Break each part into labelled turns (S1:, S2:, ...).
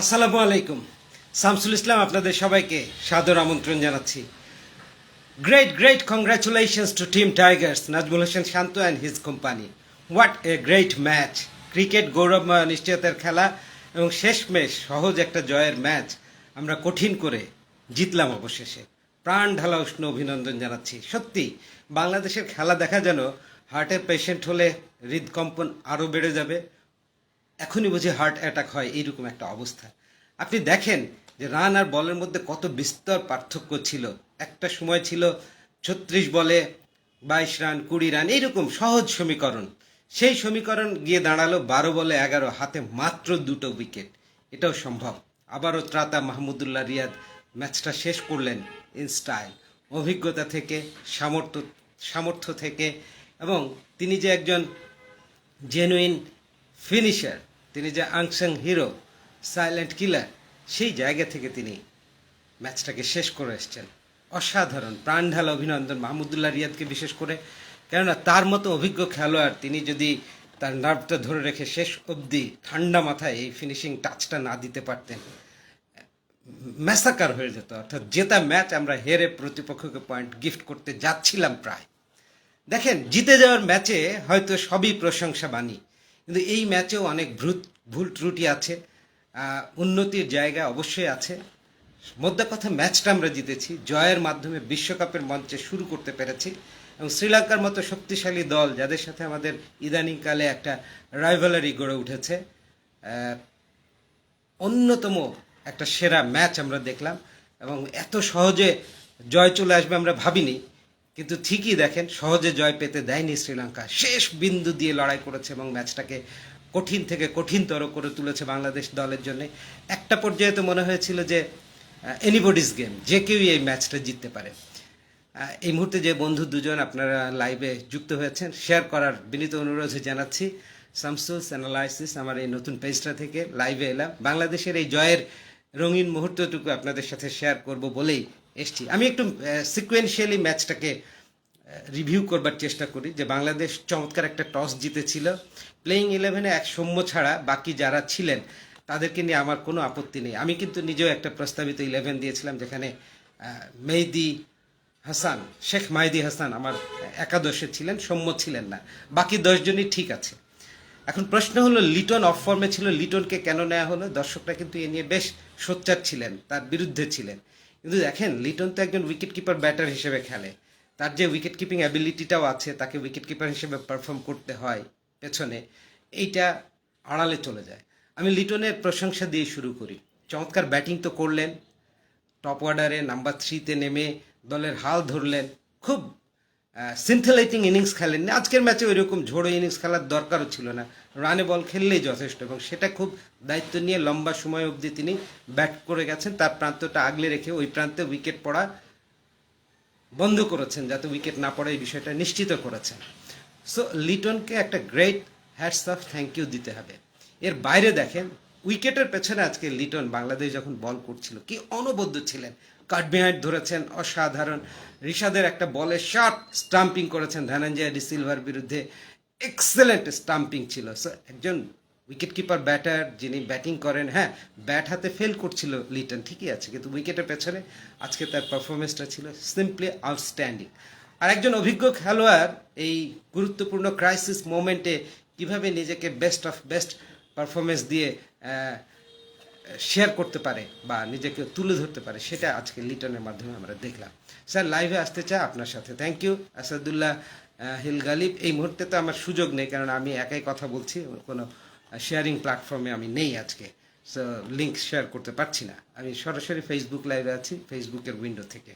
S1: আসসালামু আলাইকুম। শামসুল ইসলাম আপনাদের সবাইকে সাদর আমন্ত্রণ জানাচ্ছি। Great great congratulations to team tigers Najmul Hossain Shanto and his company what a great match cricket গৌরব নিশ্চয়তার খেলা এবং শেষমেশ সহজ একটা জয়ের ম্যাচ আমরা কঠিন করে জিতলাম অবশেষে। প্রাণ ঢালা উষ্ণ অভিনন্দন জানাচ্ছি। সত্যি, বাংলাদেশের খেলা দেখা যেন হার্টের পেশেন্ট হলে হৃদকম্পন আরও বেড়ে যাবে। এখনই বুঝি হার্ট অ্যাটাক হয়, এইরকম একটা অবস্থা। আপনি দেখেন যে রান আর বলের মধ্যে কত বিস্তর পার্থক্য ছিল। একটা সময় ছিল ছত্রিশ বলে, বাইশ রান কুড়ি রান এইরকম সহজ সমীকরণ। সেই সমীকরণ গিয়ে দাঁড়াল বারো বলে, এগারো হাতে মাত্র দুটো উইকেট এটাও সম্ভব। আবারও ত্রাতা মাহমুদুল্লাহ রিয়াদ ম্যাচটা শেষ করলেন ইন স্টাইল অভিজ্ঞতা থেকে সামর্থ্য সামর্থ্য থেকে এবং তিনি যে একজন জেনুইন ফিনিশার তিনি যে আংসাং হিরো, সাইলেন্ট কিলার, সেই জায়গা থেকে তিনি ম্যাচটাকে শেষ করে এসছেন। অসাধারণ, প্রাণঢালা অভিনন্দন মাহমুদুল্লাহ রিয়াদকে বিশেষ করে। কেননা তার মতো অভিজ্ঞ খেলোয়াড় তিনি যদি তার নার্ভটা ধরে রেখে শেষ অবধি ঠান্ডা মাথায় এই ফিনিশিং টাচটা না দিতে পারতেন, ম্যাসাকার হয়ে যেত। অর্থাৎ জেতা ম্যাচ আমরা হেরে প্রতিপক্ষকে পয়েন্ট গিফট করতে যাচ্ছিলাম প্রায়। দেখেন, জিতে যাওয়ার ম্যাচে হয়তো সবই প্রশংসা বাণী কিন্তু এই ম্যাচেও অনেক ভ্রুত ভুল ত্রুটি আছে। উন্নতির জায়গা অবশ্যই আছে। মধ্যে কথা ম্যাচটা আমরা জিতেছি। জয়ের মাধ্যমে বিশ্বকাপের মঞ্চে শুরু করতে পেরেছি। এবং শ্রীলঙ্কার মতো শক্তিশালী দল যাদের সাথে আমাদের ইদানিংকালে একটা রাইভালারি গড়ে উঠেছে অন্যতম একটা সেরা ম্যাচ আমরা দেখলাম। এবং এত সহজে জয় চলে আসবে আমরা ভাবিনি। কিন্তু ঠিকই দেখেন, সহজে জয় পেতে দেয়নি শ্রীলঙ্কা। শেষ বিন্দু দিয়ে লড়াই করেছে এবং ম্যাচটাকে কঠিন থেকে কঠিনতর করে তুলেছে বাংলাদেশ দলের জন্য। একটা পর্যায়ে তো মনে হয়েছিল যে এনিবডিস গেম যে কেউই এই ম্যাচটা জিততে পারে। এই মুহূর্তে যে বন্ধু দুজন আপনারা লাইভে যুক্ত হয়েছেন শেয়ার করার বিনীত অনুরোধ জানাচ্ছি। সামসুলস অ্যানালাইসিস আমার এই নতুন পেজটা থেকে লাইভে এলাম। বাংলাদেশের এই জয়ের রঙিন মুহূর্তটুকু আপনাদের সাথে শেয়ার করব বলেই এসছি। আমি একটু সিকুয়েন্সিয়ালি ম্যাচটাকে রিভিউ করবার চেষ্টা করি যে বাংলাদেশ চমৎকার একটা টস জিতেছিল। প্লেইং ইলেভেনে এক সৌম্য ছাড়া বাকি যারা ছিলেন, তাদেরকে নিয়ে আমার কোনো আপত্তি নেই। আমি কিন্তু নিজেও একটা প্রস্তাবিত ইলেভেন দিয়েছিলাম যেখানে মেহেদি হাসান, শেখ মাহিদি হাসান আমার একাদশে ছিলেন, সৌম্য ছিলেন না। বাকি দশজনই ঠিক আছে। এখন প্রশ্ন হলো, লিটন অফ ফর্মে ছিল, লিটনকে কেন নেওয়া হলো? দর্শকরা কিন্তু এ নিয়ে বেশ সোচ্চার ছিলেন, তার বিরুদ্ধে ছিলেন। কিন্তু দেখেন, লিটন তো একজন উইকেট কিপার ব্যাটার হিসেবে খেলে। তার যে উইকেট কিপিং অ্যাবিলিটিটাও আছে, তাকে উইকেট কিপার হিসেবে পারফর্ম করতে হয় পেছনে, এইটা আড়ালে চলে যায়। আমি লিটনের প্রশংসা দিয়ে শুরু করি। চমৎকার ব্যাটিং তো করলেন টপ অর্ডারে নাম্বার থ্রিতে নেমে দলের হাল ধরলেন, খুব সিনথেলাইটিং ইনিংস খেলেন। না আজকের ম্যাচে ওই রকম ঝোড়ো ইনিংস খেলার দরকারও ছিল না। রানে বল খেললেই যথেষ্ট এবং সেটা খুব দায়িত্ব নিয়ে লম্বা সময় অবধি তিনি ব্যাট করে গেছেন। তার প্রান্তটা আগলে রেখে ওই প্রান্তে উইকেট পড়া বন্ধ করেছেন যাতে উইকেট না পড়ে, এই বিষয়টা নিশ্চিত করেছেন। সো লিটনকে একটা great hats off thank you দিতে হবে। এর বাইরে দেখেন, উইকেটের পেছনে আজকে লিটন বাংলাদেশ যখন বল করছিল, কি অনবদ্য ছিলেন। কাট বিহাইন্ড ধরেছেন, অসাধারণ। ঋষাদের একটা বলে শট স্টাম্পিং করেছেন, ধনঞ্জয় ডি সিলভার বিরুদ্ধে। এক্সেলেন্ট স্টাম্পিং ছিল। সো একজন উইকেট কিপার ব্যাটার যিনি ব্যাটিং করেন হ্যাঁ ব্যাট হাতে ফেল করছিল লিটন ঠিকই আছে, কিন্তু উইকেটের পেছনে আজকে তার পারফরমেন্সটা ছিল সিম্পলি আউটস্ট্যান্ডিং আর একজন অভিজ্ঞ খেলোয়াড় এই গুরুত্বপূর্ণ ক্রাইসিস মোমেন্টে কীভাবে নিজেকে বেস্ট অফ বেস্ট পারফরমেন্স দিয়ে শেয়ার করতে পারে বা নিজেকে তুলে ধরতে পারে, সেটা আজকে লিটনের মাধ্যমে আমরা দেখলাম। স্যার লাইভে আসতে চাই আপনার সাথে। থ্যাংক ইউ আসাদুল্লাহ হিল গালিব এই মুহূর্তে তো আমার সুযোগ নেই, কারণ আমি একাই কথা বলছি, কোনো শেয়ারিং প্ল্যাটফর্মে আমি নেই আজকে। সো লিঙ্ক শেয়ার করতে পারছি না। আমি সরাসরি ফেসবুক লাইভে আছি ফেসবুকের উইন্ডো থেকে।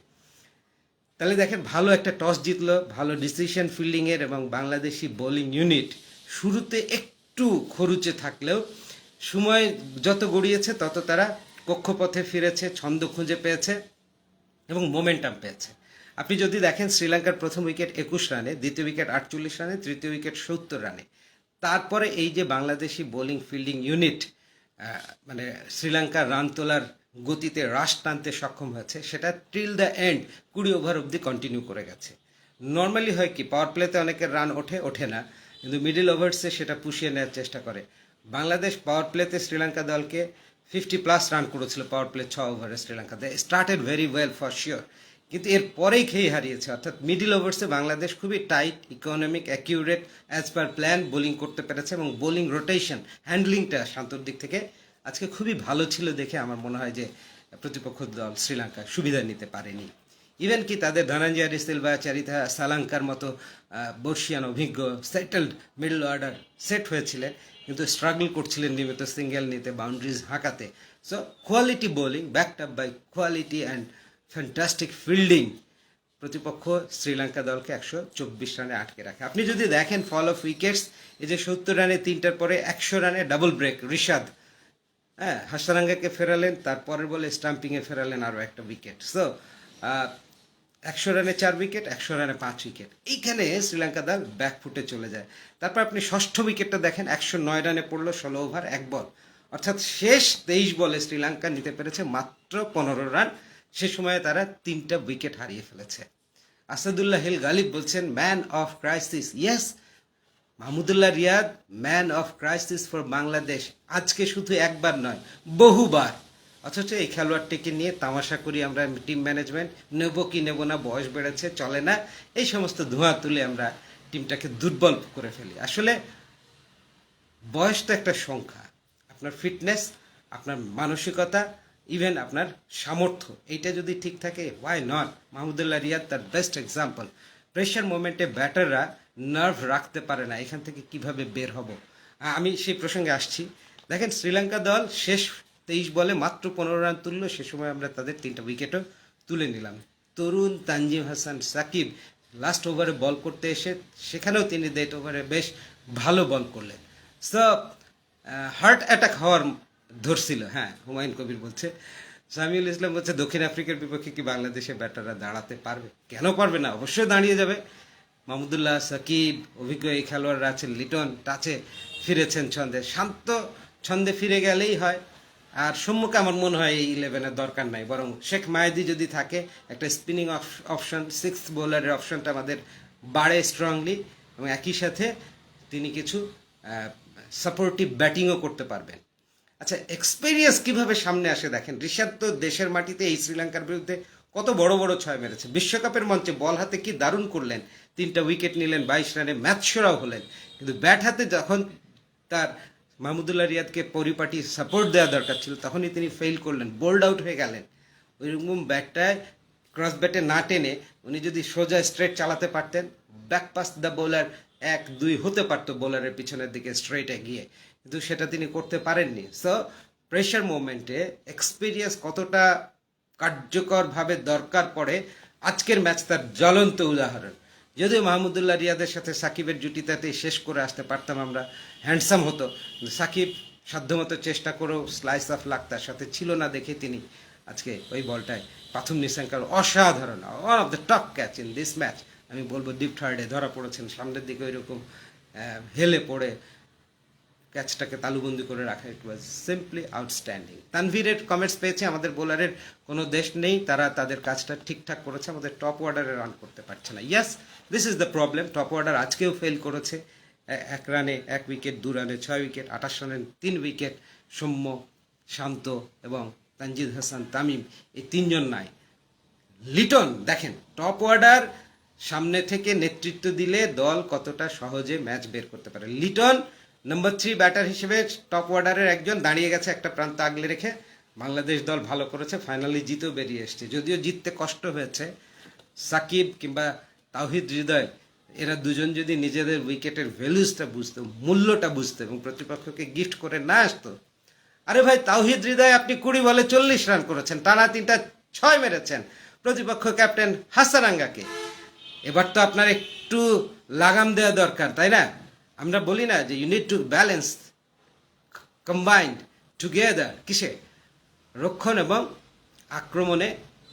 S1: তাহলে দেখেন, ভালো একটা টস জিতলো, ভালো ডিসিশন ফিল্ডিংয়ের এবং বাংলাদেশি বোলিং ইউনিট শুরুতে একটু খরুচে থাকলেও, সময় যত গড়িয়েছে তত তারা কক্ষপথে ফিরেছে, ছন্দ খুঁজে পেয়েছে এবং মোমেন্টাম পেয়েছে। আপনি যদি দেখেন, শ্রীলঙ্কার প্রথম উইকেট একুশ রানে, দ্বিতীয় উইকেট আটচল্লিশ রানে, তৃতীয় উইকেট সত্তর রানে। তারপরে এই যে বাংলাদেশি বোলিং ফিল্ডিং ইউনিট মানে শ্রীলঙ্কার রান তোলার গতিতে হ্রাস টানতে সক্ষম হয়েছে, সেটা টিল দ্য এন্ড কুড়ি ওভার অবধি কন্টিনিউ করে গেছে। নর্মালি হয় কি পাওয়ার প্লেতে অনেকের রান ওঠে ওঠে না, কিন্তু মিডল ওভার্সে সেটা পুষিয়ে নেওয়ার চেষ্টা করে। বাংলাদেশ পাওয়ার প্লেতে শ্রীলঙ্কা দলকে ফিফটি প্লাস রান করেছিল পাওয়ার প্লে ছ ওভারে Sri Lanka. They started very well for sure কিন্তু এর পরেই খেয়ে হারিয়েছে। অর্থাৎ মিডিল ওভার্সে বাংলাদেশ খুবই tight economic accurate as per plan bowling করতে পেরেছে এবং বোলিং রোটেশন হ্যান্ডলিংটা শান্তর দিক থেকে আজকে খুবই ভালো ছিল দেখে আমার মনে হয় যে প্রতিপক্ষ দল শ্রীলঙ্কা সুবিধা নিতে পারেনি। ইভেন কি তাদের ধনঞ্জয় সিলভা চারিতা সালাঙ্কার মতো বর্ষিয়ান অভিজ্ঞ সেটেলড মিডল অর্ডার সেট হয়েছিলেন, কিন্তু স্ট্রাগল করছিলেন নিয়মিত সিঙ্গেল নিতে boundaries হাঁকাতে। So quality bowling backed up by quality and fantastic fielding প্রতিপক্ষ শ্রীলঙ্কা দলকে একশো চব্বিশ রানে আটকে রাখে। আপনি যদি দেখেন ফল অফ উইকেটস এই যে সত্তর রানে তিনটার পরে একশো রানে ডাবল ব্রেক রিশাদ। হ্যাঁ হাসারাঙ্গাকে ফেরালেন তারপরের বলে স্টাম্পিংয়ে ফেরালেন আরও একটা উইকেট সো একশো রানে চার উইকেট একশো রানে পাঁচ উইকেট এইখানে শ্রীলঙ্কা দল ব্যাকফুটে চলে যায়। তারপর আপনি ষষ্ঠ উইকেটটা দেখেন, একশো নয় রানে পড়ল ষোলো ওভার এক বল অর্থাৎ শেষ তেইশ বলে শ্রীলঙ্কা নিতে পেরেছে মাত্র পনেরো রান সে সময়ে তারা তিনটা উইকেট হারিয়ে ফেলেছে। আসাদুল্লাহ হিল গালিব বলছেন man of crisis yes Mahmudullah Riyad man of crisis for Bangladesh, আজকে শুধু একবার নয়, বহুবার। অথচ এই খেলোয়াড়টিকে নিয়ে তামাশা করি আমরা টিম ম্যানেজমেন্ট নেব কি নেব না, বয়স বেড়েছে, চলে না। এই সমস্ত ধোঁয়া তুলে আমরা টিমটাকে দুর্বল করে ফেলি। আসলে বয়স তো একটা সংখ্যা। আপনার ফিটনেস আপনার মানসিকতা ইভেন আপনার সামর্থ্য, এইটা যদি ঠিক থাকে ওয়াই নট মাহমুদুল্লাহ রিয়াদ তার বেস্ট এক্সাম্পল প্রেশার মোমেন্টে ব্যাটাররা নার্ভ রাখতে পারে না, এখান থেকে কীভাবে বের হব? আমি সেই প্রসঙ্গে আসছি। দেখেন, শ্রীলঙ্কা দল শেষ তেইশ বলে মাত্র পনেরো রান তুললো, সে সময় আমরা তাদের তিনটা উইকেটও তুলে নিলাম। তরুণ তানজিম হাসান, সাকিব লাস্ট ওভারে বল করতে এসে, সেখানেও তিনি দেট ওভারে বেশ ভালো বল করলেন। সো হার্ট অ্যাটাক হওয়ার ধরছিল হ্যাঁ হুমায়ুন কবির বলছে, সামিউল ইসলাম বলছে, দক্ষিণ আফ্রিকার বিপক্ষে কি বাংলাদেশে ব্যাটাররা দাঁড়াতে পারবে? কেন পারবে না? অবশ্যই দাঁড়িয়ে যাবে। মাহমুদুল্লাহ সাকিব, অভিজ্ঞ এই খেলোয়াড়রা আছেন, লিটন টাচে ফিরেছেন ছন্দে। শান্ত ছন্দে ফিরে গেলেই হয়, আর সম্মুখে আমার মনে হয় এই ইলেভেনের দরকার নাই। বরং শেখ মায়েদি যদি থাকে, একটা স্পিনিং অপশন সিক্স বোলারের অপশনটা আমাদের বাড়ে স্ট্রংলি এবং একই সাথে তিনি কিছু সাপোর্টিভ ব্যাটিংও করতে পারবেন। আচ্ছা এক্সপেরিয়েন্স কীভাবে সামনে আসে দেখেন? ঋষাদ তো দেশের মাটিতে এই শ্রীলঙ্কার বিরুদ্ধে কত বড় বড় ছয় মেরেছে। বিশ্বকাপের মঞ্চে বল হাতে কি দারুণ করলেন? তিনটা উইকেট নিলেন, বাইশ রানে ম্যাচ সেরাও হলেন। কিন্তু ব্যাট হাতে যখন তার মাহমুদুল্লাহ রিয়াদকে পরিপাটি সাপোর্ট দেওয়া দরকার ছিল, তখনই তিনি ফেল করলেন বোল্ড আউট হয়ে গেলেন। ওইরকম ব্যাটটায় ক্রস ব্যাটে না টেনে উনি যদি সোজা স্ট্রেট চালাতে পারতেন ব্যাক পাস দ্য বোলার এক দুই হতে পারতো বোলারের পিছনের দিকে স্ট্রেটে গিয়ে কিন্তু সেটা তিনি করতে পারেননি। সো প্রেশার মোমেন্টে এক্সপিরিয়েন্স কতটা কার্যকরভাবে দরকার পড়ে, আজকের ম্যাচ তার জ্বলন্ত উদাহরণ। যদিও মাহমুদুল্লাহ রিয়াদের সাথে সাকিবের জুটিটাতে শেষ করে আসতে পারতাম আমরা হ্যান্ডসাম হতো। সাকিব সাধ্যমতো চেষ্টা করেও স্লাইস অফ লাক তার সাথে ছিল না দেখে তিনি আজকে ওই বলটায় পাথুম নিশাঙ্কার অসাধারণ one of the top catch in this match আমি বলব ডিপ থার্ডে ধরা পড়েছেন, সামনের দিকে ওইরকম হেলে পড়ে ক্যাচটাকে তালুবন্দি করে রাখা ইট ওয়াজ সিম্পলি আউটস্ট্যান্ডিং তানভীরের কমেন্টস পেয়েছে, আমাদের বোলারের কোনো দেশ নেই, তারা তাদের কাজটা ঠিকঠাক করেছে, আমাদের টপ অর্ডারে রান করতে পারছে না। Yes this is the problem top order আজকেও ফেল করেছে। এক রানে এক উইকেট দু রানে ছয় উইকেট আঠাশ রানে তিন উইকেট সৌম্য, শান্ত এবং তানজিদ হাসান, তামিম, এই তিনজন নাই। লিটন, দেখেন টপ অর্ডার সামনে থেকে নেতৃত্ব দিলে দল কতটা সহজে ম্যাচ বের করতে পারে। লিটন নম্বর থ্রি ব্যাটার হিসেবে টপ অর্ডারের একজন দাঁড়িয়ে গেছে একটা প্রান্ত আগলে রেখে। বাংলাদেশ দল ভালো করেছে ফাইনালি জিতেও বেরিয়ে এসছে। যদিও জিততে কষ্ট হয়েছে, সাকিব কিংবা তাওহিদ হৃদয়, এরা দুজন যদি নিজেদের উইকেটের ভ্যালুসটা বুঝতো, মূল্যটা বুঝতো এবং প্রতিপক্ষকে গিফট করে না আসতো, আরে ভাই তাওহিদ হৃদয় আপনি কুড়ি বলে চল্লিশ রান করেছেন, টানা তিনটা ছয় মেরেছেন, প্রতিপক্ষ ক্যাপ্টেন হাসারাঙ্গাকে এবার তো আপনার একটু লাগাম দেওয়া দরকার, তাই না? আমরা বলি না যে you need to balance combined together কিসে? রক্ষণ এবং আক্রমণে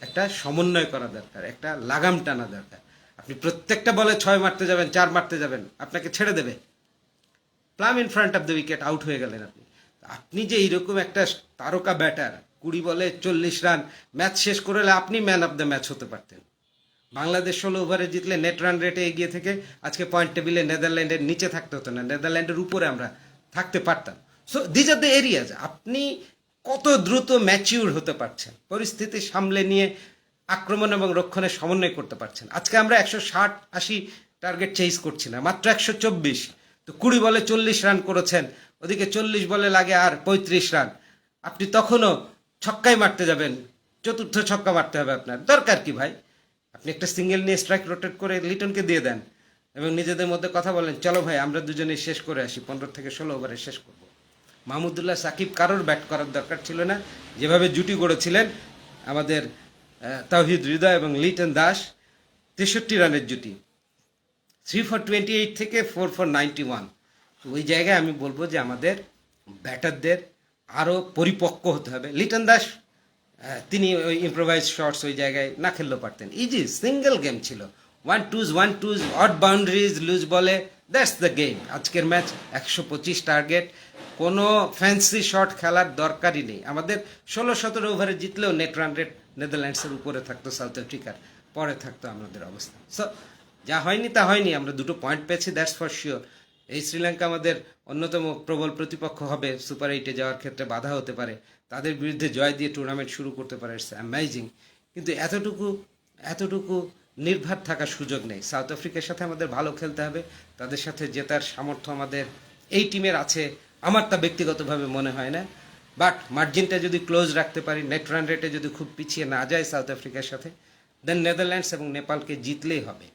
S1: একটা সমন্বয় করা দরকার, একটা লাগাম টানা দরকার। আপনি প্রত্যেকটা বলে ছয় মারতে যাবেন, চার মারতে যাবেন, আপনাকে ছেড়ে দেবে। Plumb in front of the wicket, out হয়ে গেলেন আপনি। আপনি যে এইরকম একটা তারকা ব্যাটার, কুড়ি বলে চল্লিশ রান, ম্যাচ শেষ করে হলে আপনি ম্যান অফ দ্য ম্যাচ হতে পারতেন। বাংলাদেশ ষোলো ওভারে জিতলে নেট রান রেটে এগিয়ে থেকে আজকে পয়েন্ট টেবিলে নেদারল্যান্ডের নিচে থাকতে হতো না। নেদারল্যান্ডের উপরে আমরা থাকতে পারতাম। So these are the areas আপনি কত দ্রুত ম্যাচিউর হতে পারছেন। পরিস্থিতি সামলে নিয়ে আক্রমণ এবং রক্ষণের সমন্বয় করতে পারছেন। আজকে আমরা একশো ষাট আশি টার্গেট চেঞ্জ করছি না, মাত্র একশো চব্বিশ। তো কুড়ি বলে চল্লিশ রান করেছেন, ওদিকে চল্লিশ বলে লাগে আর পঁয়ত্রিশ রান আপনি তখনও ছক্কাই মারতে যাবেন, চতুর্থ ছক্কা মারতে হবে আপনার। দরকার কি ভাই? আপনি একটা সিঙ্গেল নিয়ে স্ট্রাইক রোটেট করে লিটনকে দিয়ে দেন এবং নিজেদের মধ্যে কথা বলেন চলো ভাই আমরা দুজনে শেষ করে আসি পনেরো থেকে ষোলো ওভারে শেষ করব। মাহমুদুল্লাহ সাকিব কারোর ব্যাট করার দরকার ছিল না। যেভাবে জুটি গড়েছিলেন আমাদের আহ, তাওহিদ হৃদয় এবং লিটন দাস তেষট্টি রানের জুটি। থ্রি ফর টোয়েন্টি এইট থেকে ফোর ফর নাইনটি ওয়ান ওই জায়গায় আমি বলব যে আমাদের ব্যাটারদের আরও পরিপক্ক হতে হবে। লিটন দাস তিনি ওই ইম্প্রোভাইজ শর্টস ওই জায়গায় না খেললেও পারতেন। ইজি সিঙ্গেল গেম ছিল। One twos one twos odd boundaries loose বলে দ্যাটস দ্য গেম আজকের ম্যাচ একশো পঁচিশ টার্গেট কোনো ফ্যান্সি শট খেলার দরকারই নেই। আমাদের ষোলো সতেরো ওভারে জিতলেও নেট রান রেট নেদারল্যান্ডসের উপরে থাকতো সাউথ আফ্রিকার পরে থাকতো আমাদের অবস্থা। সো যা হয়নি তা হয়নি, আমরা দুটো পয়েন্ট পেয়েছি দ্যাটস ফর শিওর এই শ্রীলঙ্কা আমাদের অন্যতম প্রবল প্রতিপক্ষ হবে সুপার এইটে যাওয়ার ক্ষেত্রে বাধা হতে পারে। তাদের বিরুদ্ধে জয় দিয়ে টুর্নামেন্ট শুরু করতে পারে ইটস অ্যামেজিং কিন্তু এতটুকু এতটুকু নির্ভার থাকার সুযোগ নেই। সাউথ আফ্রিকার সাথে আমাদের ভালো খেলতে হবে, তাদের সাথে জেতার সামর্থ্য আমাদের, এই টিমের আছে, আমার তা ব্যক্তিগতভাবে মনে হয় না। বাট মার্জিনটা যদি ক্লোজ রাখতে পারি নেট রান রেটে যদি খুব পিছিয়ে না যায় সাউথ আফ্রিকার সাথে দেন নেদারল্যান্ডস এবং নেপালকে জিতলেই হবে।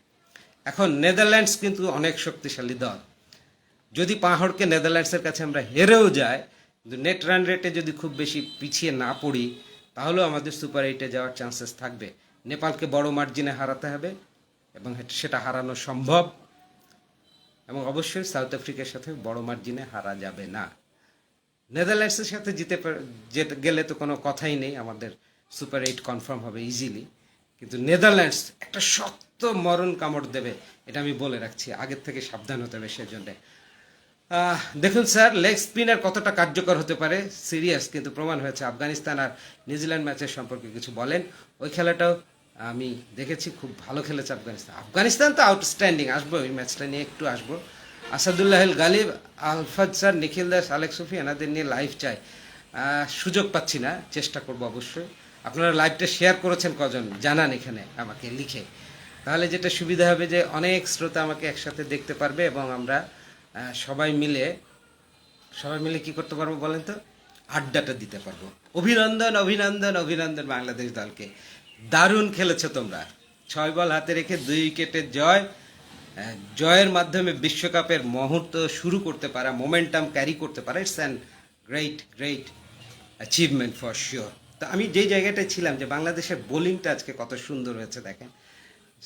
S1: এখন নেদারল্যান্ডস কিন্তু অনেক শক্তিশালী দল। যদি পাহাড়কে নেদারল্যান্ডসের কাছে আমরা হেরেও যাই কিন্তু নেট রান রেটে যদি খুব বেশি পিছিয়ে না পড়ি, তাহলেও আমাদের সুপার এইটে যাওয়ার চান্সেস থাকবে। নেপালকে বড় মার্জিনে হারাতে হবে এবং সেটা হারানো সম্ভব। এবং অবশ্যই সাউথ আফ্রিকার সাথে বড় মার্জিনে হারা যাবে না। নেদারল্যান্ডসের সাথে জিতে যেতে গেলে তো কোনো কথাই নেই, আমাদের সুপার এইট কনফার্ম হবে ইজিলি কিন্তু নেদারল্যান্ডস একটা শক্ত মরণ কামড় দেবে, এটা আমি বলে রাখছি। আগের থেকে সাবধান হতে হবে সেজন্য। দেখুন স্যার লেগ স্পিনার কতটা কার্যকর হতে পারে সিরিয়াস কিন্তু প্রমাণ হয়েছে। আফগানিস্তান আর নিউজিল্যান্ড ম্যাচের সম্পর্কে কিছু বলেন। ওই খেলাটাও আমি দেখেছি, খুব ভালো খেলেছে আফগানিস্তান। আফগানিস্তান তো আউটস্ট্যান্ডিং আসব ওই ম্যাচটা নিয়ে একটু আসব। আসাদুল্লাহ গালিব আলফাদ স্যার, নিখিল দাস, আলেক সুফি এনাদের নিয়ে লাইভ চাই। সুযোগ পাচ্ছি না, চেষ্টা করব অবশ্যই। আপনারা লাইভটা শেয়ার করেছেন কজন, জানান এখানে আমাকে লিখে। তাহলে যেটা সুবিধা হবে যে অনেক শ্রোতা আমাকে একসাথে দেখতে পারবে এবং আমরা সবাই মিলে সবাই মিলে কি করতে পারব বলেন তো? আড্ডাটা দিতে পারব। অভিনন্দন অভিনন্দন অভিনন্দন বাংলাদেশ দলকে। দারুণ খেলেছো তোমরা। ছয় বল হাতে রেখে দুই উইকেটের জয়। জয়ের মাধ্যমে বিশ্বকাপের মুহূর্ত শুরু করতে পারা মোমেন্টাম ক্যারি করতে পারা। It's an great great achievement for sure তো আমি যেই জায়গাটায় ছিলাম যে বাংলাদেশের বোলিংটা আজকে কত সুন্দর হয়েছে দেখেন।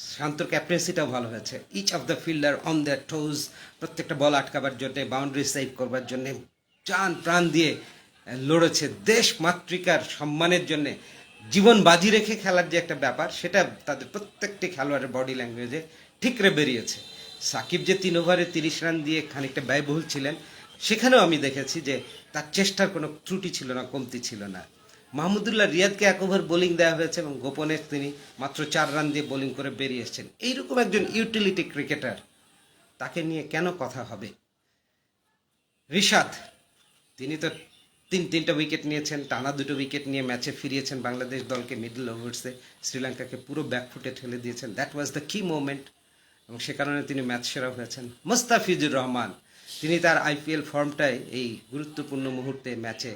S1: শান্তর ক্যাপ্টেন্সিটাও ভালো হয়েছে। Each of the fielder on the toes প্রত্যেকটা বল আটকাবার জন্যে বাউন্ডারি সেভ করবার জন্যে, প্রাণ প্রাণ দিয়ে লড়েছে দেশ মাতৃকার সম্মানের জন্যে। জীবন বাজি রেখে খেলার যে একটা ব্যাপার, সেটা তাদের প্রত্যেকটি খেলোয়াড়ের বডি ল্যাঙ্গুয়েজে ঠিকরে বেরিয়েছে। সাকিব যে তিন ওভারে তিরিশ রান দিয়ে খানিকটা ব্যয়বহুল ছিলেন, সেখানেও আমি দেখেছি যে তার চেষ্টার কোনো ত্রুটি ছিল না, কমতি ছিল না। মাহমুদুল্লাহ রিয়াদকে এক ওভার বোলিং দেওয়া হয়েছে এবং গোপনে তিনি মাত্র চার রান দিয়ে বোলিং করে বেরিয়ে এসেছেন। এইরকম একজন ইউটিলিটি ক্রিকেটার তাকে নিয়ে কেন কথা হবে? রিশাদ, তিনি তো তিন তিনটা উইকেট নিয়েছেন, টানা দুটো উইকেট নিয়ে ম্যাচে ফিরিয়েছেন বাংলাদেশ দলকে মিডল ওভার্সে শ্রীলঙ্কাকে পুরো ব্যাকফুটে ঠেলে দিয়েছেন। That was the key moment এবং সে কারণে তিনি ম্যাচ সেরা হয়েছেন। মোস্তাফিজুর রহমান, তিনি তার আইপিএল ফর্মটায় এই গুরুত্বপূর্ণ মুহূর্তে ম্যাচে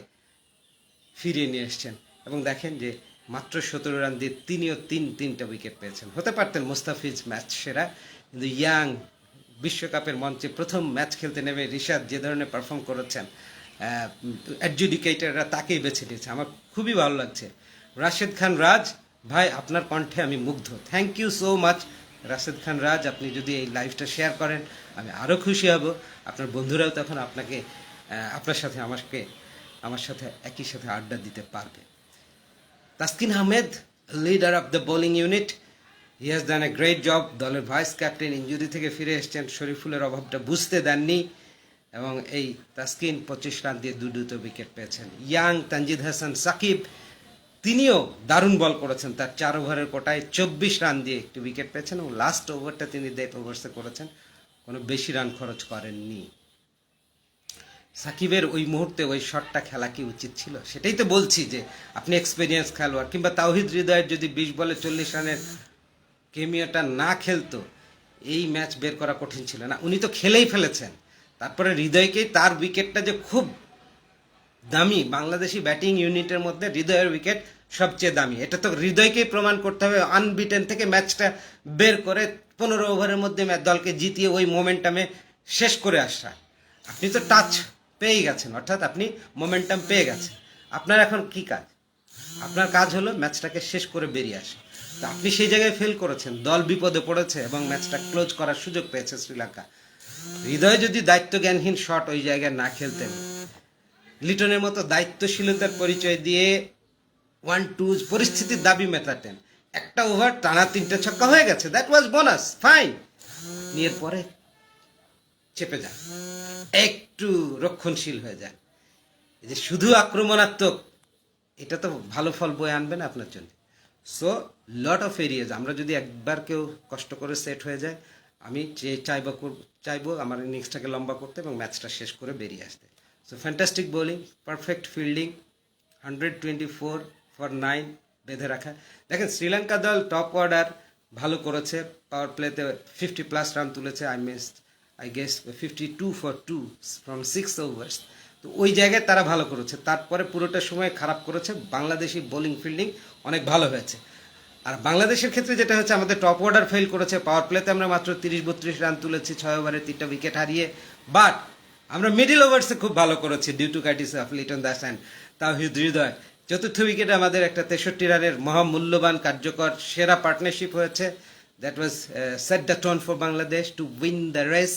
S1: ফিরিয়ে নিয়ে এসছেন। এবং দেখেন যে মাত্র সতেরো রান দিয়ে তিনিও তিন, তিনটা উইকেট পেয়েছেন। হতে পারতেন মুস্তাফিজ ম্যাচ সেরা, কিন্তু ইয়াং বিশ্বকাপের মঞ্চে প্রথম ম্যাচ খেলতে নেমে রিশাদ যে ধরনের পারফর্ম করেছেন অ্যাডজুডিকেটাররা তাকেই বেছে নিয়েছে। আমার খুবই ভালো লাগছে। রাশেদ খান, রাজ, ভাই, আপনার কণ্ঠে আমি মুগ্ধ। Thank you so much Rashed Khan, Raj, আপনি যদি এই লাইভটা শেয়ার করেন, আমি আরও খুশি হব। আপনার বন্ধুরাও তখন আপনাকে আপনার সাথে আমাকে আমার সাথে একই সাথে আড্ডা দিতে পারবে। Taskin Ahmed leader of the bowling unit he has done a great job দলের ভাইস ক্যাপ্টেন ইঞ্জুরি থেকে ফিরে এসেছেন। শরীফুলের অভাবটা বুঝতে দেননি এবং এই তাসকিন পঁচিশ রান দিয়ে দু দুটো উইকেট পেয়েছেন। ইয়াং তানজিদ হাসান সাকিব, তিনিও দারুণ বল করেছেন। তার চার ওভারের কোটায় চব্বিশ রান দিয়ে একটি উইকেট পেয়েছেন এবং লাস্ট ওভারটা তিনি ডেট ওভার্সে করেছেন। কোনো বেশি রান খরচ করেননি। সাকিবের ওই মুহূর্তে ওই শটটা খেলা কি উচিত ছিল? সেটাই তো বলছি যে আপনি এক্সপিরিয়েন্স খেলোয়াড়, কিংবা তাওহিদ হৃদয়ের যদি বিশ বলে চল্লিশ রানের কেমিওটা না খেলতো, এই ম্যাচ বের করা কঠিন ছিল না। উনি তো খেলেই ফেলেছেন। তারপরে হৃদয়কেই তার উইকেটটা যে খুব দামি, বাংলাদেশি ব্যাটিং ইউনিটের মধ্যে হৃদয়ের উইকেট সবচেয়ে দামি। এটা তো হৃদয়কেই প্রমাণ করতে হবে আনবিটেন থেকে ম্যাচটা বের করে পনেরো ওভারের মধ্যে ম্যাচ দলকে জিতিয়ে ওই মোমেন্টামে শেষ করে আসা। আপনি তো টাচ পেয়ে গেছেন, অর্থাৎ আপনি মোমেন্টাম পেয়ে গেছেন। আপনার এখন কি কাজ? আপনার কাজ হলো ম্যাচটাকে শেষ করে বেরিয়ে আসে। তো আপনি সেই জায়গায় ফেল করেছেন, দল বিপদে পড়েছে এবং ম্যাচটা ক্লোজ করার সুযোগ পেয়েছে শ্রীলঙ্কা। হৃদয় যদি দায়িত্ব জ্ঞানহীন শট ওই জায়গায় না খেলতেন, লিটনের মতো দায়িত্বশীলতার পরিচয় দিয়ে ওয়ান টু পরিস্থিতির দাবি মেটাতেন, একটা ওভার টানা তিনটে ছক্কা হয়ে গেছে দ্যাট ওয়াজ বোনাস ফাইন নিয়ে পরে চেপে যান। একটু রক্ষণশীল হয়ে যান এই যে শুধু আক্রমণাত্মক, এটা তো ভালো ফল বয়ে আনবে না আপনার জন্য। সো লট অফ এরিয়াজ আমরা যদি একবার কেউ কষ্ট করে সেট হয়ে যায়, আমি চাইব চাইব আমার ইনিংসটাকে লম্বা করতে এবং ম্যাচটা শেষ করে বেরিয়ে আসতে। So fantastic bowling perfect fielding hundred twenty four for nine বেঁধে রাখা। দেখেন, শ্রীলঙ্কা দল টপ অর্ডার ভালো করেছে পাওয়ার প্লেতে ফিফটি প্লাস রান তুলেছে I miss I guess fifty two for two from six overs তো ওই জায়গায় তারা ভালো করেছে। তারপরে পুরোটা সময় খারাপ করেছে। বাংলাদেশি বোলিং ফিল্ডিং অনেক ভালো হয়েছে। আর বাংলাদেশের ক্ষেত্রে যেটা হচ্ছে আমাদের টপ অর্ডার ফেল করেছে। পাওয়ার প্লেতে আমরা মাত্র তিরিশ বত্রিশ রান তুলেছি, ছয় ওভারে তিনটা উইকেট হারিয়ে। বাট আমরা মিডিল ওভার্সে খুব ভালো করেছি ডিউ টু কাইটিস অফ লিটন দাস অ্যান্ড তাহিদ হৃদয়। চতুর্থ উইকেটে আমাদের একটা তেষট্টি রানের মহামূল্যবান কার্যকর সেরা পার্টনারশিপ হয়েছে। That was set the tone for Bangladesh to win the race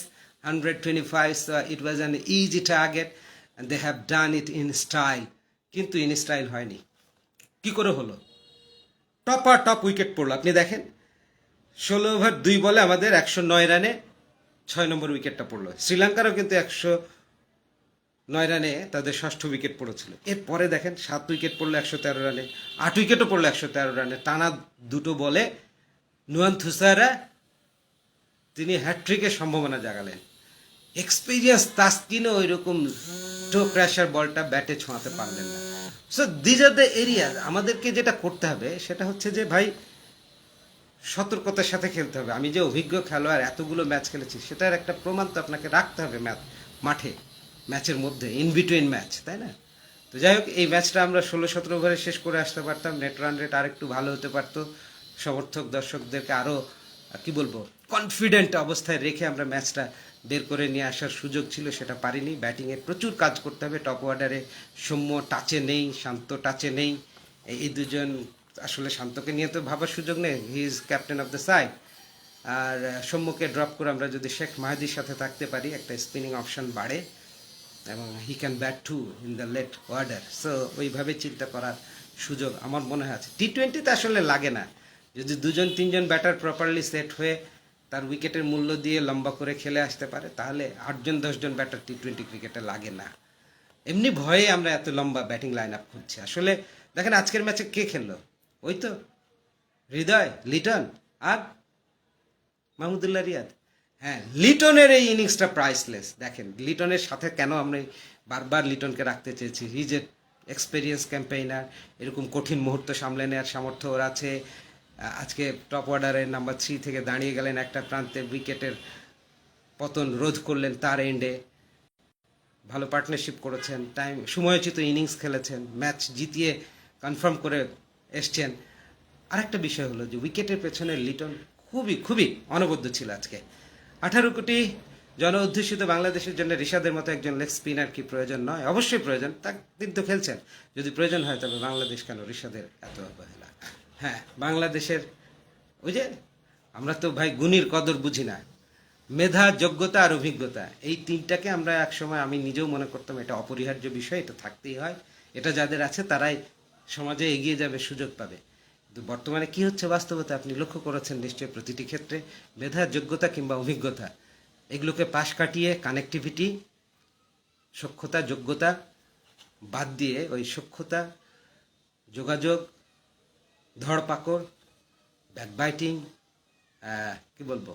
S1: hundred twenty five it was an easy target and they have done it in style কিন্তু ইন স্টাইল হয়নি। কি করে হলো? টপ আর টপ উইকেট পড়ল। আপনি দেখেন, ষোলো over দুই বলে আমাদের একশো নয় রানে ছয় নম্বর উইকেটটা পড়ল। শ্রীলঙ্কারও কিন্তু একশো নয় রানে তাদের ষষ্ঠ উইকেট পড়েছিল। এরপরে দেখেন, সাত উইকেট পড়ল একশো তেরো রানে, আট উইকেটও পড়ল একশো তেরো রানে। টানা দুটো বলে নুয়ান থুসারা তিনি হ্যাট্রিকের সম্ভাবনা জাগালেন। এক্সপিরিয়েন্স তাস্কিনও ওই রকম টো ক্র্যাশার বলটা ব্যাটে ছোঁয়াতে পারলেন না। So these are the area আমাদেরকে যেটা করতে হবে সেটা হচ্ছে যে, ভাই, সতর্কতার সাথে খেলতে হবে। আমি যে অভিজ্ঞ খেলোয়াড়, এতগুলো ম্যাচ খেলেছি, সেটার একটা প্রমাণ তো আপনাকে রাখতে হবে ম্যাচ, মাঠে, ম্যাচের মধ্যে ইন বিটুইন ম্যাচ তাই না? তো যাই হোক, এই ম্যাচটা আমরা ষোলো সতেরো ওভারে শেষ করে আসতে পারতাম। নেট রান রেট আর একটু ভালো হতে পারতো। সমর্থক দর্শকদেরকে আরও কি বলব কনফিডেন্ট অবস্থায় রেখে আমরা ম্যাচটা বের করে নিয়ে আসার সুযোগ ছিল, সেটা পারিনি। ব্যাটিংয়ে প্রচুর কাজ করতে হবে টপ অর্ডারে সৌম্য টাচে নেই, শান্ত টাচে নেই। এই- দুজন আসলে শান্তকে নিয়ে তো ভাবার সুযোগ নেই he is captain of the side আর সৌম্যকে ড্রপ করে আমরা যদি শেখ মাহাদির সাথে থাকতে পারি, একটা স্পিনিং অপশন বাড়ে, এবং he can bat too in the late order so ওইভাবে চিন্তা করার সুযোগ আমার মনে হয় আছে। টি টোয়েন্টিতে আসলে লাগে না। যদি দুজন, তিনজন ব্যাটার প্রপারলি সেট হয়ে তার উইকেটের মূল্য দিয়ে লম্বা করে খেলে আসতে পারে, তাহলে আটজন, দশজন ব্যাটার টি টোয়েন্টি ক্রিকেটে লাগে না। এমনি ভয়ে আমরা এত লম্বা ব্যাটিং লাইন আপ খুঁজছি। আসলে দেখেন আজকের ম্যাচে কে খেললো? ওই তো হৃদয়, লিটন আর মাহমুদুল্লাহ রিয়াদ। হ্যাঁ লিটনের এই ইনিংসটা প্রাইসলেস দেখেন, লিটনের সাথে কেন আমরা বারবার লিটনকে রাখতে চেয়েছি? হিজ এ এক্সপেরিয়েন্স ক্যাম্পেইনার এরকম কঠিন মুহূর্ত সামলে নেওয়ার সামর্থ্য ওর আছে। আজকে টপ অর্ডারের নাম্বার থ্রি থেকে দাঁড়িয়ে গেলেন একটা প্রান্তে উইকেটের পতন রোধ করলেন তার এন্ডে ভালো পার্টনারশিপ করেছেন টাইম সময়োচিত ইনিংস খেলেছেন ম্যাচ জিতিয়ে কনফার্ম করে এসছেন। আরেকটা বিষয় হলো যে উইকেটের পেছনে লিটন খুবই খুবই অনবদ্য ছিল আজকে। আঠারো কোটি জন অধ্যুষিত বাংলাদেশের জন্য রিশাদের মতো একজন লেগ স্পিনার কি প্রয়োজন নয়? অবশ্যই প্রয়োজন তা তিনি তো খেলছেন। যদি প্রয়োজন হয় তবে বাংলাদেশ কেন রিশাদের এত অবহেলা? হ্যাঁ বাংলাদেশের, ওই যে আমরা তো ভাই গুণীর কদর বুঝি না। মেধা, যোগ্যতা আর অভিজ্ঞতা, এই তিনটাকে আমরা একসময় আমি নিজেও মনে করতাম এটা অপরিহার্য বিষয়, এটা থাকতেই হয়। এটা যাদের আছে তারাই সমাজে এগিয়ে যাবে, সুযোগ পাবে। কিন্তু বর্তমানে কি হচ্ছে বাস্তবতা আপনি লক্ষ্য করেছেন নিশ্চয়ই প্রতিটি ক্ষেত্রে? মেধা, যোগ্যতা কিংবা অভিজ্ঞতা, এগুলোকে পাশ কাটিয়ে কানেক্টিভিটি সক্ষতা, যোগ্যতা বাদ দিয়ে ওই সক্ষতা, যোগাযোগ ধরপাকড় ব্যাকবাইটিং কি বলব,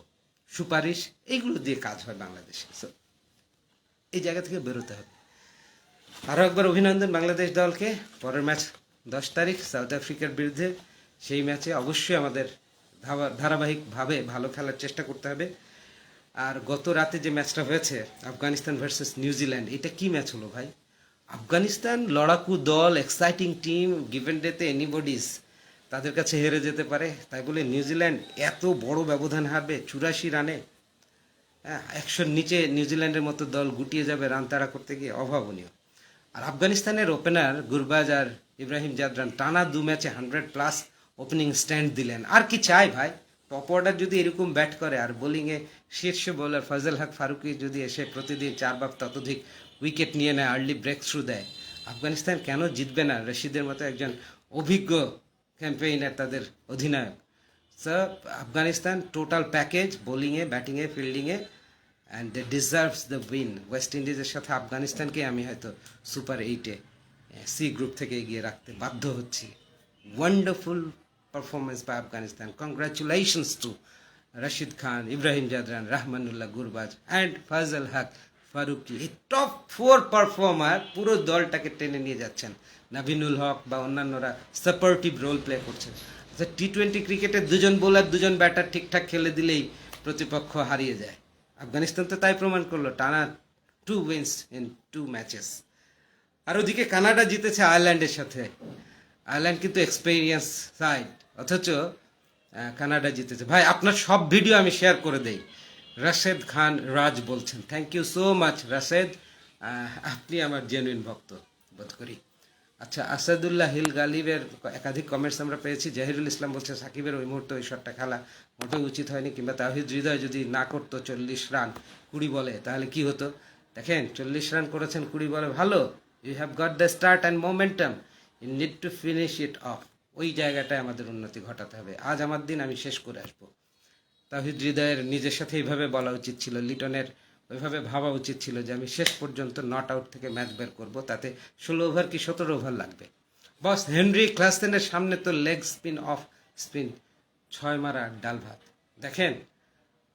S1: সুপারিশ, এইগুলো দিয়ে কাজ হয় বাংলাদেশে। এই জায়গা থেকে বেরোতে হবে। আরও একবার অভিনন্দন বাংলাদেশ দলকে। পরের ম্যাচ দশ তারিখ সাউথ আফ্রিকার বিরুদ্ধে। সেই ম্যাচে অবশ্যই আমাদের ধারাবাহিকভাবে ভালো খেলার চেষ্টা করতে হবে। আর গত রাতে যে ম্যাচটা হয়েছে, আফগানিস্তান ভার্সেস নিউজিল্যান্ড এটা কি ম্যাচ হলো ভাই? আফগানিস্তান লড়াকু দল এক্সাইটিং টিম গিভেন ডেতে এনিবডিজ তাদের কাছে হেরে যেতে পারে। তাই বলে নিউজিল্যান্ড এত বড় ব্যবধান হারবে চুরাশি রানে। হ্যাঁ একশোর নিচে নিউজিল্যান্ডের মতো দল গুটিয়ে যাবে রান তাড়া করতে গিয়ে অভাবনীয়। আর আফগানিস্তানের ওপেনার গুরবাজ আর ইব্রাহিম জাদরান টানা দু ম্যাচে হান্ড্রেড প্লাস ওপেনিং স্ট্যান্ড দিলেন। আর কি চাই ভাই? টপ অর্ডার যদি এরকম ব্যাট করে আর বোলিংয়ে শীর্ষ বোলার ফজল হক ফারুকি যদি এসে প্রতিদিন চার বা ততোধিক উইকেট নিয়ে নেয় আর্লি ব্রেক থ্রু দেয়, আফগানিস্তান কেন জিতবে না? রশিদের মতো একজন অভিজ্ঞ ক্যাম্পেইনার তাদের অধিনায়ক। সো আফগানিস্তান টোটাল প্যাকেজ বোলিংয়ে ব্যাটিংয়ে ফিল্ডিংয়ে and deserves the win West ইন্ডিজের সাথে আফগানিস্তানকে আমি হয়তো সুপার এইটে সি গ্রুপ থেকে এগিয়ে রাখতে বাধ্য হচ্ছি। Wonderful performance by Afghanistan congratulations to Rashid Khan Ibrahim Zadran Rahmanullah Gurbaz and Fazal Haq Farooqi এই টপ ফোর পারফর্মার পুরো দলটাকে টেনে নিয়ে যাচ্ছেন। নাভিনুল হক বা অন্যান্যরা সাপোর্টিভ রোল প্লে করছেন আচ্ছা টি টোয়েন্টি ক্রিকেটে দুজন বোলার দুজন ব্যাটার ঠিকঠাক খেলে দিলেই প্রতিপক্ষ হারিয়ে যায়। আফগানিস্তান তো তাই প্রমাণ করল, টানা two wins in two matches আর ওদিকে কানাডা জিতেছে আয়ারল্যান্ডের সাথে। আয়ারল্যান্ড কিন্তু এক্সপেরিয়েন্স সাইড অথচ কানাডা জিতেছে। ভাই, আপনার সব ভিডিও আমি শেয়ার করে দেই। রাশেদ খান, রাজ বলছেন thank you so much Rashed. আপনি আমার জেনুইন ভক্ত, বোধ করি। আচ্ছা আসাদুল্লাহ হিল গালিবের একাধিক কমেন্টস আমরা পেয়েছি। জাহিরুল ইসলাম বলছে, সাকিবের ওই মুহূর্তে ওই শটটা খেলা মোটেও উচিত হয়নি, কিংবা তাহিদ হৃদয় যদি না করতো চল্লিশ রান, কুড়ি বলে, তাহলে কি হতো? দেখেন, চল্লিশ রান করেছেন, কুড়ি বলে ভালো। You have got the start and momentum you need to finish it off ওই জায়গাটায় আমাদের উন্নতি ঘটাতে হবে। আজ আমার দিন, আমি শেষ করে আসব। তাহিদ হৃদয়ের নিজের সাথে এইভাবে বলা উচিত ছিল। লিটনের ওইভাবে ভাবা উচিত ছিল যে আমি শেষ পর্যন্ত নট আউট থেকে ম্যাচ বের করব, তাতে ষোলো ওভার কি সতেরো ওভার লাগবে। বস হেনরি ক্লাসেনের সামনে তো লেগ স্পিন অফ স্পিন ছয় মারা ডাল ভাত। দেখেন,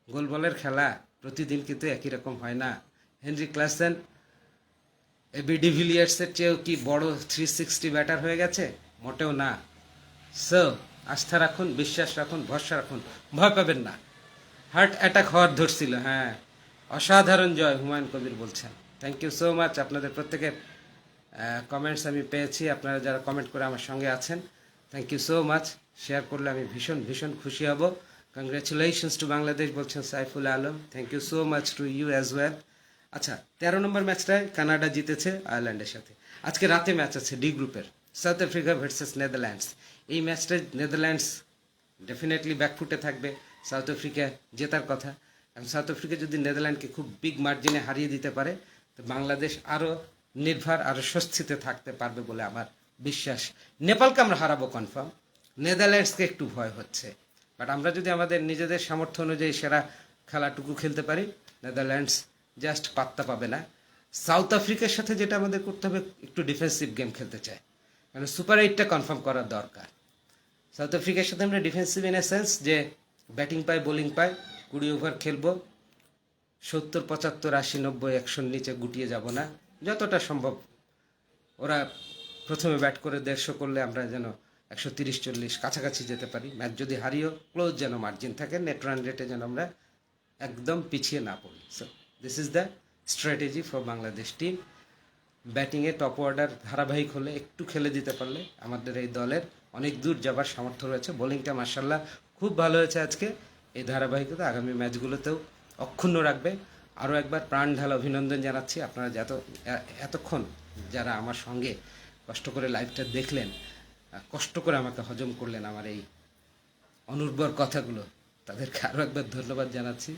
S1: গোল বলের খেলা প্রতিদিন কিন্তু একই রকম হয় না। হেনরি ক্লাসেন এবি ডিভিলিয়ার্সের চেয়েও কি বড় থ্রি সিক্সটি ব্যাটার হয়ে গেছে? মোটেও না। সো আস্থা রাখুন, বিশ্বাস রাখুন, ভরসা রাখুন। ভয় পাবেন না। হার্ট অ্যাটাক হওয়ার ধরছিল হ্যাঁ। অসাধারণ জয়, হুমায়ুন কবির বলছেন। থ্যাংক ইউ সো মাচ আপনাদের প্রত্যেকের কমেন্টস আমি পেয়েছি। আপনারা যারা কমেন্ট করে আমার সঙ্গে আছেন thank you so much share করলে আমি ভীষণ ভীষণ খুশি হব। কংগ্রেচুলেশনস টু বাংলাদেশ বলছেন Saiful Alam. Thank you so much to you as well আচ্ছা তেরো নম্বর ম্যাচটায় কানাডা জিতেছে আয়ারল্যান্ডের সাথে। আজকে রাতে ম্যাচ আছে ডি গ্রুপের সাউথ আফ্রিকা ভার্সেস নেদারল্যান্ডস এই ম্যাচটা নেদারল্যান্ডস ডেফিনেটলি ব্যাকফুটে থাকবে সাউথ আফ্রিকা জেতার কথা। এবং সাউথ আফ্রিকা যদি নেদারল্যান্ডকে খুব বিগ মার্জিনে হারিয়ে দিতে পারে, তো বাংলাদেশ আরও নির্ভর আরও স্বস্তিতে থাকতে পারবে বলে আমার বিশ্বাস। নেপালকে আমরা হারাবো কনফার্ম নেদারল্যান্ডসকে একটু ভয় হচ্ছে। বাট আমরা যদি আমাদের নিজেদের সামর্থ্য অনুযায়ী সেরা খেলাটুকু খেলতে পারি, নেদারল্যান্ডস জাস্ট পাত্তা পাবে না। সাউথ আফ্রিকার সাথে যেটা আমাদের করতে হবে, একটু ডিফেন্সিভ গেম খেলতে চাই। কারণ সুপার এইটটা কনফার্ম করার দরকার। সাউথ আফ্রিকার সাথে আমরা ডিফেন্সিভ ইন এ সেন্স যে ব্যাটিং পাই বোলিং পাই কুড়ি ওভার খেলব। সত্তর, পঁচাত্তর, আশি, নব্বই, একশোর নিচে গুটিয়ে যাব না। যতটা সম্ভব ওরা প্রথমে ব্যাট করে দেড়শো করলে আমরা যেন একশো তিরিশ, চল্লিশ কাছাকাছি যেতে পারি। ম্যাচ যদি হারিও ক্লোজ যেন মার্জিন থাকে নেট রান রেটে যেন আমরা একদম পিছিয়ে না পড়ি। So this is the strategy for Bangladesh team ব্যাটিংয়ে টপ অর্ডার ধারাবাহিক হলে একটু খেলে দিতে পারলে আমাদের এই দলের অনেক দূর যাবার সামর্থ্য রয়েছে। বোলিংটা মার্শাল্লাহ খুব ভালো হয়েছে আজকে। এই ধারাবাহিকতা আগামী ম্যাচগুলোতেও অক্ষুণ্ণ রাখবে। আরও একবার প্রাণ ঢাল অভিনন্দন জানাচ্ছি। আপনারা যত এতক্ষণ যারা আমার সঙ্গে কষ্ট করে লাইভটা দেখলেন কষ্ট করে আমাকে হজম করলেন আমার এই অনুর্বর কথাগুলো, তাদেরকে আরও একবার ধন্যবাদ জানাচ্ছি।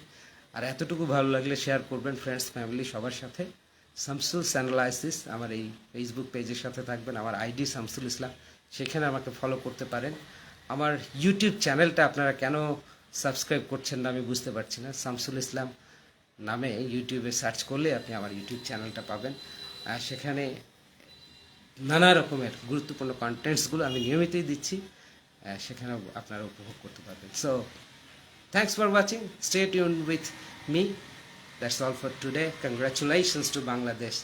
S1: আর এতটুকু ভালো লাগলে শেয়ার করবেন ফ্রেন্ডস ফ্যামিলি সবার সাথে। শামসুল স্যানালাইসিস আমার এই ফেসবুক পেজের সাথে থাকবেন। আমার আইডি শামসুল ইসলাম সেখানে আমাকে ফলো করতে পারেন। আমার ইউটিউব চ্যানেলটা আপনারা কেন সাবস্ক্রাইব করছেন না আমি বুঝতে পারছি না। শামসুল ইসলাম নামে ইউটিউবে সার্চ করলে আপনি আমার ইউটিউব চ্যানেলটা পাবেন। আর সেখানে নানা রকমের গুরুত্বপূর্ণ কন্টেন্টসগুলো আমি নিয়মিতই দিচ্ছি আহ, সেখানেও আপনারা উপভোগ করতে পারবেন। So thanks for watching stay tune with me that's all for today congratulations to Bangladesh